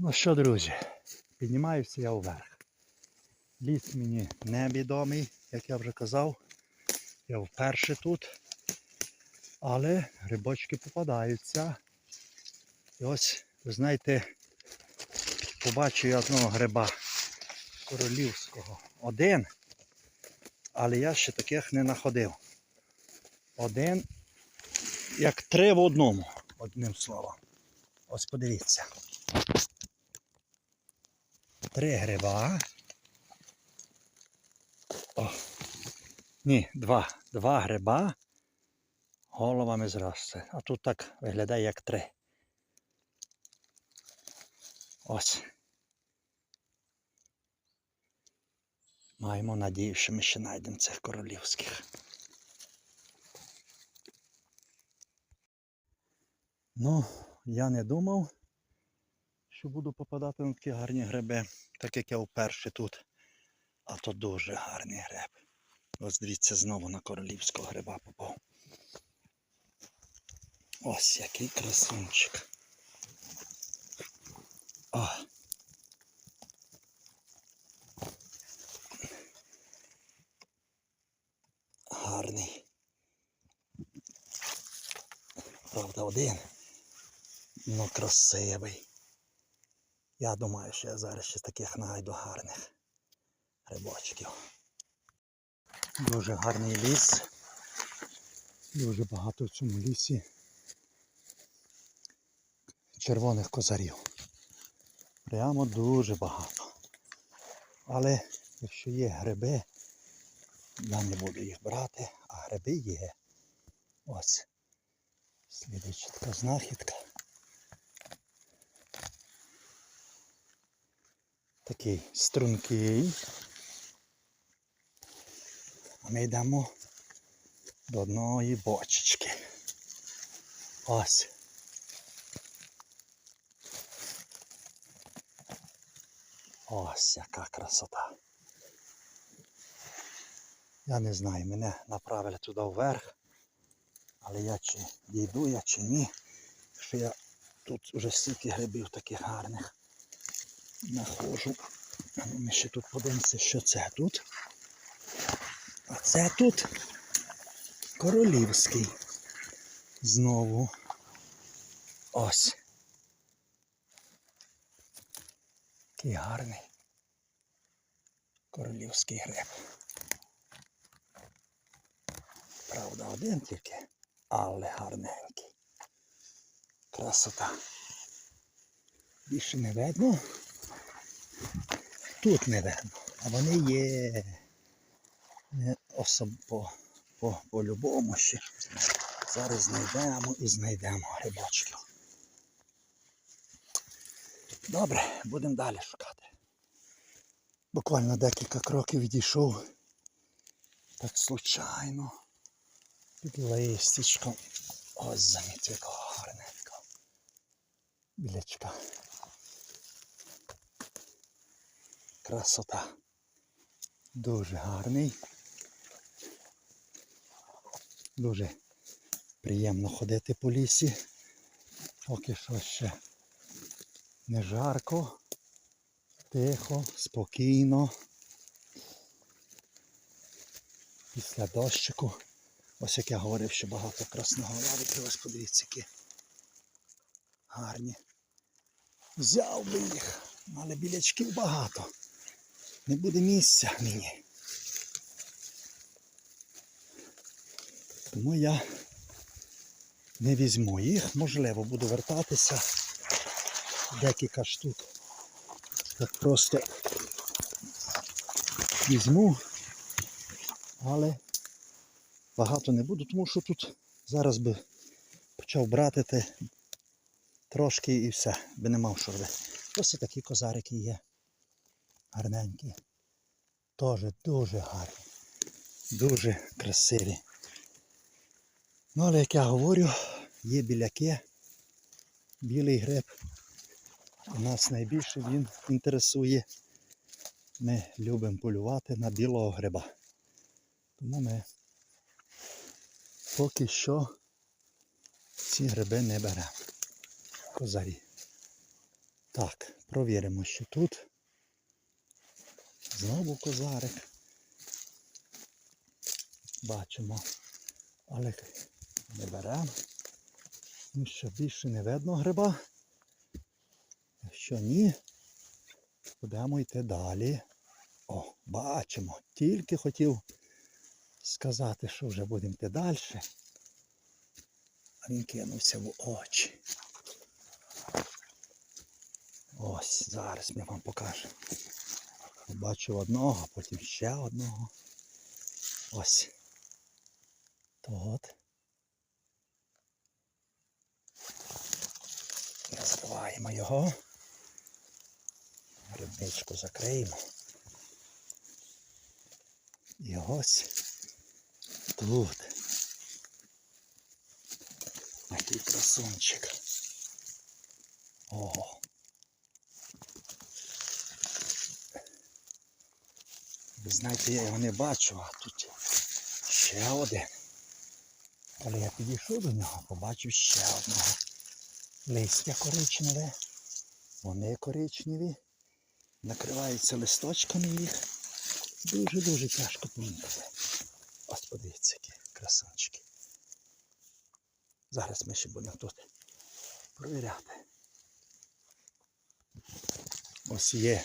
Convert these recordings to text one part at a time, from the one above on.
Ну що, друзі, піднімаюся я вверх. Ліс мені невідомий, як я вже казав. Я вперше тут. Але грибочки попадаються. І ось, ви знаєте, побачив я одного гриба королівського. Один. Але я ще таких не знаходив. Один, як три в одному, одним словом. Ось подивіться. Три гриба. О. Ні, два. Два гриба. Головами зросте. А тут так виглядає як три. Ось. Маємо надію, що ми ще знайдемо цих королівських. Ну, я не думав, що буду попадати на такі гарні гриби, так як я вперше тут. А то дуже гарний гриб. Ось дивіться, знову на королівського гриба попав. Ось який красунчик. О. Гарний. Правда, один. Ну красивий. Я думаю, що я зараз ще таких знайду гарних грибочків. Дуже гарний ліс. Дуже багато в цьому лісі червоних козарів. Прямо дуже багато. Але якщо є гриби, я не буду їх брати, а гриби є. Ось. Слідуюча така знахідка. Такий стрункий. А ми йдемо до одної бочечки. Ось. Ось яка красота. Я не знаю, мене направили туди вверх. Але я чи дійду я чи ні. Що я тут вже стільки грибів таких гарних знаходжу. А ну, Ми ще тут подивимося, що це тут. А це тут королівський. Знову. Ось. Який гарний. Королівський гриб. Правда, один тільки, але гарненький. Красота. Більше не видно. Тут не видно, а вони є не особ... по, по, по-любому ще. Зараз знайдемо і знайдемо грибочків. Добре, будемо далі шукати. Буквально декілька кроків відійшов. Так случайно. Під листячком. Ось заміть якого гарненького. Білячка. Красота. Дуже гарний. Дуже приємно ходити по лісі. Поки що ще не жарко, тихо, спокійно. Після дощику. Ось як я говорив, що багато красноголовиків. Ось подивіться, які гарні. Взяв би їх, але білячків багато. Не буде місця мені. Тому я не візьму їх, можливо, буду вертатися. Декілька штук. Так просто візьму, але багато не буду, тому що тут зараз би почав брати те трошки і все, би не мав що робити. Ось такі козарики є. Гарненькі. Теж дуже гарні. Дуже красиві. Ну, але як я говорю, є біляки, білий гриб. У нас найбільше він інтересує. Ми любимо полювати на білого гриба. Тому ми поки що ці гриби не беремо. Козарі. Так, провіримо, що тут. Знову козарик. Бачимо. Але не беремо. Ну що більше не видно гриба. Якщо ні, будемо йти далі. О, бачимо. Тільки хотів сказати, що вже будемо йти далі. А він кинувся в очі. Ось, зараз ми вам покажемо. Бачу одного, потім ще одного. Ось. Тут. Розбиваємо його. Рибничку закриємо. І ось тут. Який красунчик. Ого. Знаєте, я його не бачу, а тут ще один. Коли я підійшов до нього, побачив ще одного. Листя коричневе. Вони коричневі. Накриваються листочками їх. Дуже-дуже тяжко помітити. Ось подивіться, які красунчики. Зараз ми ще будемо тут провіряти. Ось є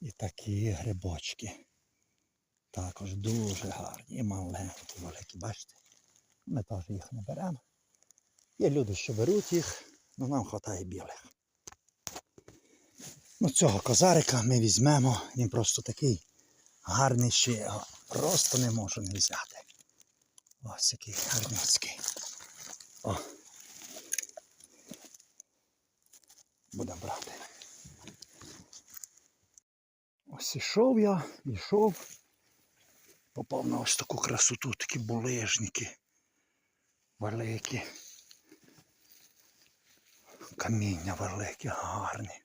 і такі грибочки. Також дуже гарні і маленькі, великі, бачите? Ми теж їх не беремо. Є люди, що беруть їх, але нам вистачає білих. Ну цього козарика ми візьмемо, він просто такий гарний, що його просто не можу не взяти. Ось який гарнюцький. О. Будемо брати. Ось ішов я, ішов. Попав на ось таку красоту, такі булежники. Великі. Каміння великі, гарні.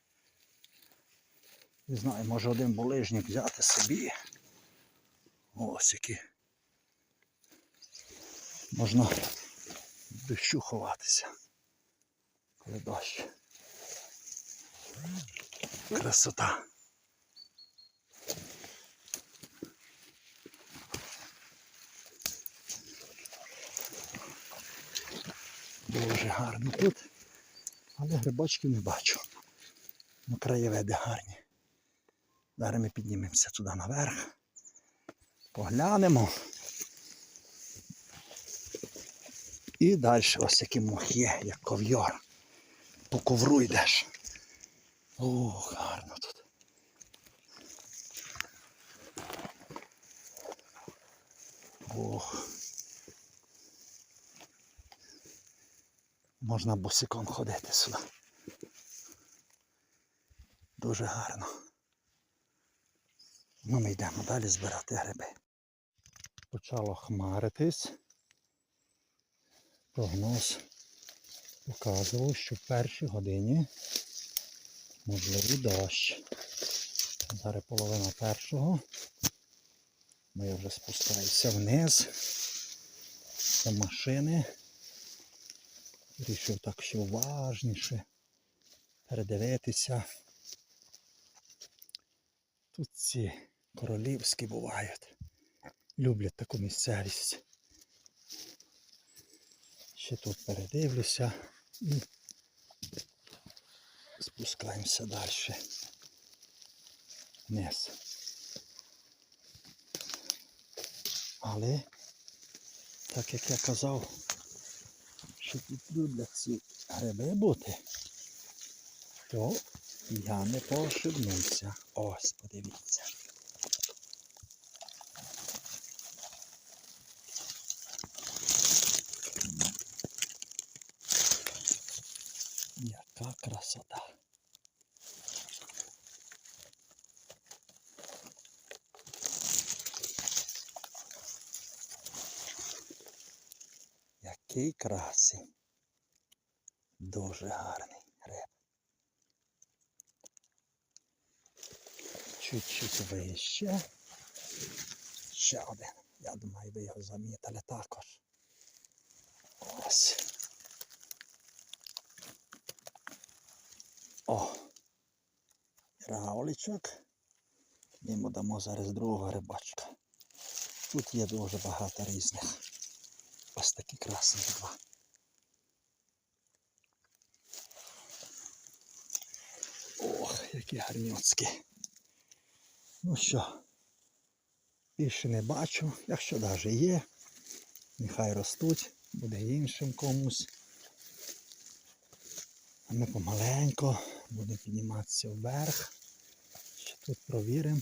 Не знаю, може один булежник взяти собі. Ось які. Можна дощу ховатися. Коли дощ. Красота. Дуже гарно тут. Але грибочків не бачу. Ну, краєвиди гарні. Зараз ми піднімемося туди наверх. Поглянемо. І далі ось який мох є, як ковйор. По ковру йдеш. О, гарно тут. Ох. Можна босиком ходити сюди. Дуже гарно. Ну, ми йдемо далі збирати гриби. Почало хмаритись. Прогноз показував, що в першій годині можливий дощ. Зараз половина першого. Ну, я вже спускаюся вниз до машини. Рішив так ще уважніше передивитися. Тут ці королівські бувають. Люблять таку місцевість. Ще тут передивлюся і спускаємося далі. Вниз. Але, так як я казав, що тут люблять ці гриби бути, то я не пошибнувся. Ось, подивіться. Яка красота. Який красень. Дуже гарний гриб. Чуть-чуть вище. Ще один. Я думаю, ви його замітили також. Ось. О, равличок. Йому дамо зараз другого рибачка. Тут є дуже багато різних. Ось такі красні два. Ох, які гарнюцькі. Ну що, більше не бачу. Якщо навіть є, нехай ростуть, буде іншим комусь. А ми помаленько будемо підніматися вверх. Ще тут провіримо.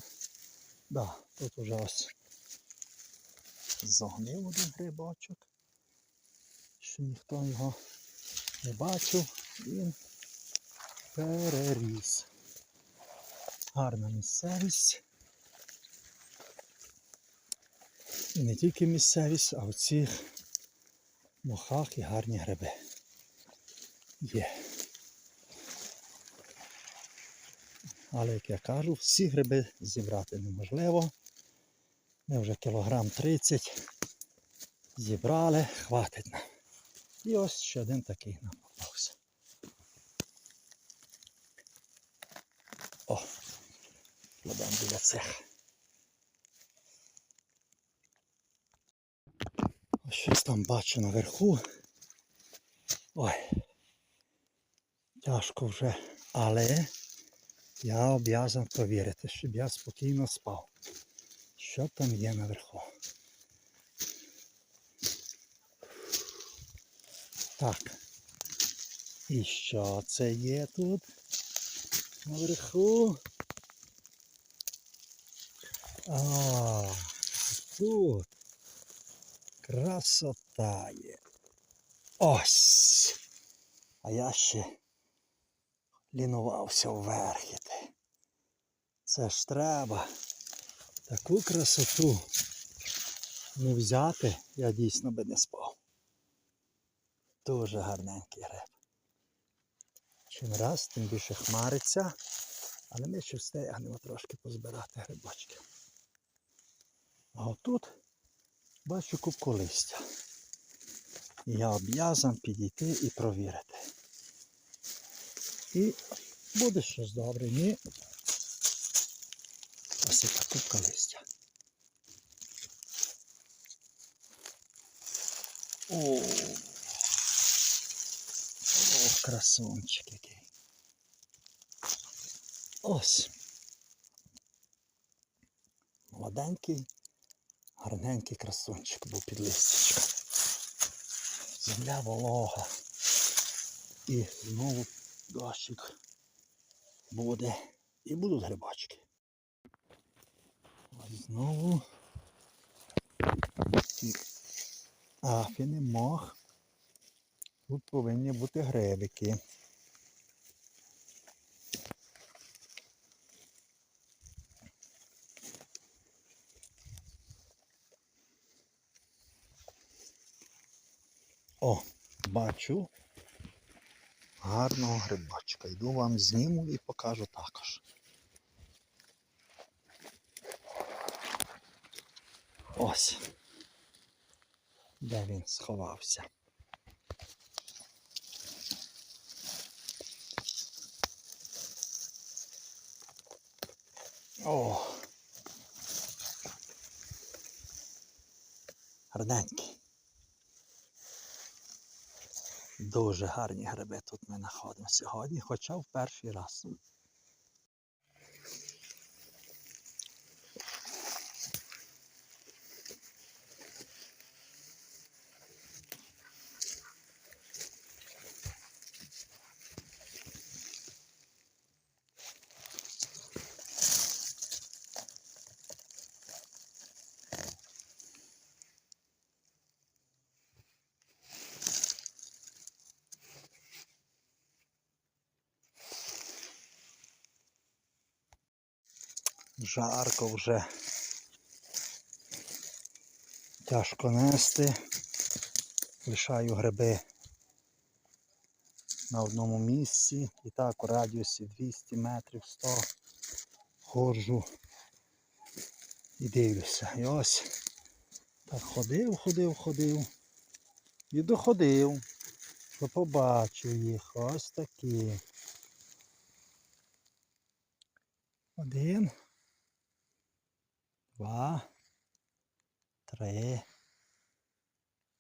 Да, тут уже ось зогнив один грибочок. Що ніхто його не бачив. Він переріс. Гарна місцевість. І не тільки місцевість, а цих мохах і гарні гриби. Є. Але, як я кажу, всі гриби зібрати неможливо. Ми вже кілограм 30 зібрали, хватить нам. І ось ще один такий нам попався. О, кладемо біля цих. Ось щось там бачу наверху. Ой. Тяжко вже, але я об'язан провірити, щоб я спокійно спав. Що там є наверху? Так. І що це є тут? Наверху. А, тут. Красота є. Ось. А я ще лінувався вверх іти. Це ж треба таку красоту не взяти, я дійсно би не спав. Дуже гарненький гриб. Чим раз, тим більше хмариться, але ми ще встигнемо трошки позбирати грибочки. А отут бачу кубку листя. Я об'язан підійти і провірити. І буде щось добре. Ні. Ось яка кубка листя. О, красунчик який. Ось. Молоденький, гарненький красунчик був під листячком. Земля волога. І знову дощик буде. І будуть грибочки. Ось знову афіни, мох. Тут повинні бути грибики. О, бачу гарного грибочка. Йду вам зніму і покажу також. Ось. Де він сховався. О. Гарненький. Дуже гарні гриби тут ми знаходимо сьогодні, хоча в перший раз. Жарко вже. Тяжко нести. Лишаю гриби на одному місці. І так у радіусі 200 метрів 100 ходжу і дивлюся. І ось так ходив, ходив, ходив. І доходив, що побачив їх. Ось такі. Один. Два. Три.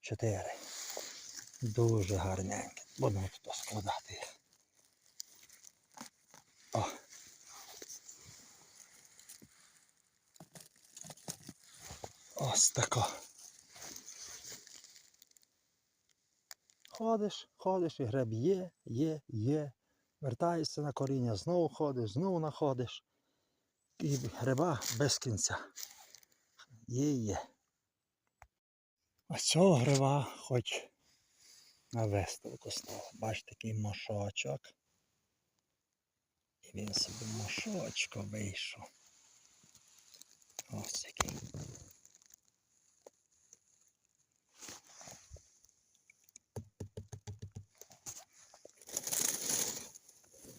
Чотири. Дуже гарненькі. Будемо тут складати їх. О. Ось тако. Ходиш, ходиш, і греб є, є, є. Вертаєшся на коріння, знову ходиш, знову находиш. І гриба без кінця. Є, є. А цього гриба хоч на виставку став. Бач такий мошочок. І він собі мошочко вийшов. Ось який.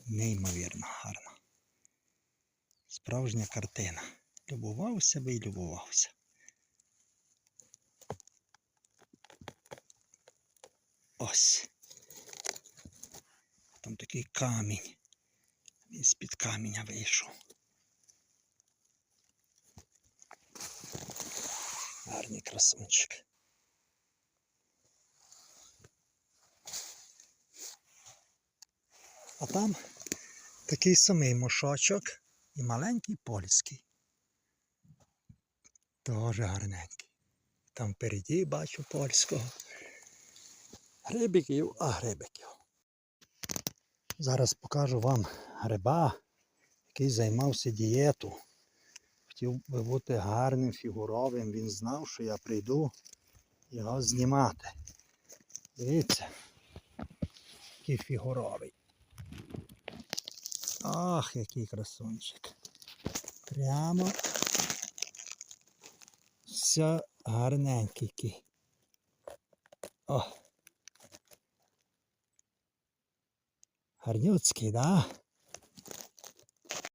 Неймовірно гарно. Справжня картина. Любувався би і любувався. Ось. Там такий камінь. Він з-під каменя вийшов. Гарний красунчик. А там такий самий мошочок і маленький польський. Тоже гарненький. Там впереді бачу польського. Грибиків, а грибиків. Зараз покажу вам гриба, який займався дієту. Хотів би бути гарним, фігуровим. Він знав, що я прийду його знімати. Дивіться, який фігуровий. Ах, який красунчик. Прямо все гарненький. О. Гарнюцький, да?